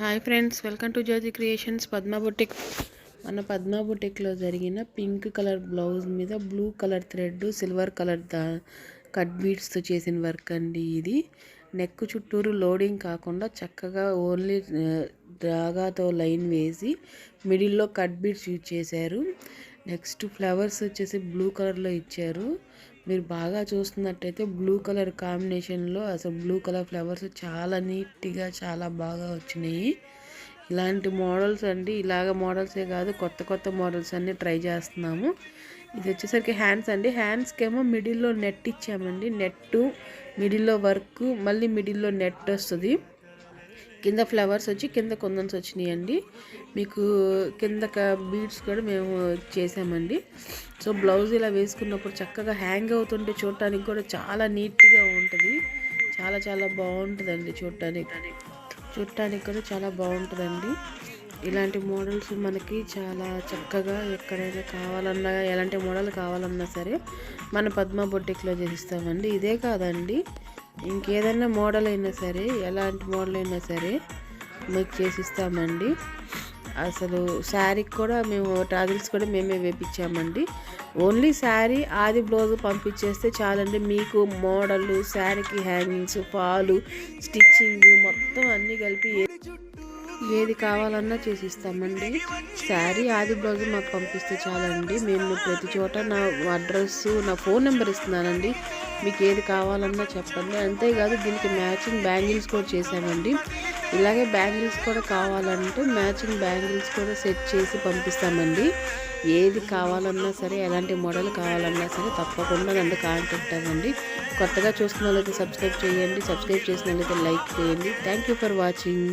Hi friends welcome to Jyothi creations Padma boutique. మన పద్మ బుటిక్లో జరిగిన పింక్ కలర్ బ్లౌజ్ మీద blue colour thread silver colour దా cut బీడ్స్తో చేసిన వర్క్ అండి ఇది. నెక్ చుట్టూరు లోడింగ్ కాకుండా చక్కగా ఓన్లీ డ్రాగాతో లైన్ వేసి మిడిల్లో కట్ బీడ్స్ యూజ్ చేశారు. నెక్స్ట్ ఫ్లవర్స్ వచ్చేసి బ్లూ కలర్లో ఇచ్చారు. మీరు బాగా చూస్తున్నట్టయితే బ్లూ కలర్ కాంబినేషన్లో అసలు బ్లూ కలర్ ఫ్లవర్స్ చాలా నీట్గా చాలా బాగా వచ్చినాయి. ఇలాంటి మోడల్స్ అండి ఇలాగ మోడల్సే కాదు కొత్త కొత్త మోడల్స్ అన్నీ ట్రై చేస్తున్నాము. ఇది వచ్చేసరికి హ్యాండ్స్ అండి. హ్యాండ్స్కి ఏమో మిడిల్లో నెట్ ఇచ్చామండి. నెట్ మిడిల్లో వర్క్ మళ్ళీ మిడిల్లో నెట్ వస్తుంది. కింద ఫ్లవర్స్ వచ్చి కింద కొందన్స్ వచ్చినాయండి. మీకు కింద బీడ్స్ కూడా మేము చేసామండి. సో బ్లౌజ్ ఇలా వేసుకున్నప్పుడు చక్కగా హ్యాంగ్ అవుతుంటే చూడటానికి కూడా చాలా నీట్గా ఉంటుంది. చాలా చాలా బాగుంటుందండి చూడటానికి. చూడటానికి కూడా చాలా బాగుంటుందండి. ఇలాంటి మోడల్స్ మనకి చాలా చక్కగా ఎక్కడైనా కావాలన్నా ఎలాంటి మోడల్ కావాలన్నా సరే మన పద్మ బొట్టిక్లో చేస్తామండి. ఇదే కాదండి. ఇంకేదైనా మోడల్ అయినా సరే ఎలాంటి మోడల్ అయినా సరే మీకు చేసిస్తామండి. అసలు శారీకి కూడా మేము ట్రావెల్స్ కూడా మేమే వేపించామండి ఓన్లీ శారీ ఆది బ్లౌజ్ పంపించేస్తే చాలండి. మీకు మోడల్ శారీకి హ్యాంగింగ్స్ పాలు స్టిచ్చింగ్ మొత్తం అన్నీ కలిపి ఏది కావాలన్నా చేసిస్తామండి. శారీ ఆది బ్లౌజ్ మాకు పంపిస్తే చాలండి. మేము ప్రతి చోట నా అడ్రస్ నా ఫోన్ నెంబర్ ఇస్తున్నానండి. మీకు ఏది కావాలన్నా చెప్పండి. అంతేకాదు దీనికి మ్యాచింగ్ బ్యాంగిల్స్ కూడా చేశామండి. ఇలాగే బ్యాంగిల్స్ కూడా కావాలంటే మ్యాచింగ్ బ్యాంగిల్స్ కూడా సెట్ చేసి పంపిస్తామండి. ఏది కావాలన్నా సరే ఎలాంటి మోడల్ కావాలన్నా సరే తప్పకుండా నన్ను కాంటాక్ట్ అవ్వండి. కొత్తగా చూస్తున్న వాళ్ళైతే సబ్స్క్రైబ్ చేయండి. సబ్స్క్రైబ్ చేసిన వాళ్ళైతే లైక్ చేయండి. Thank you for watching.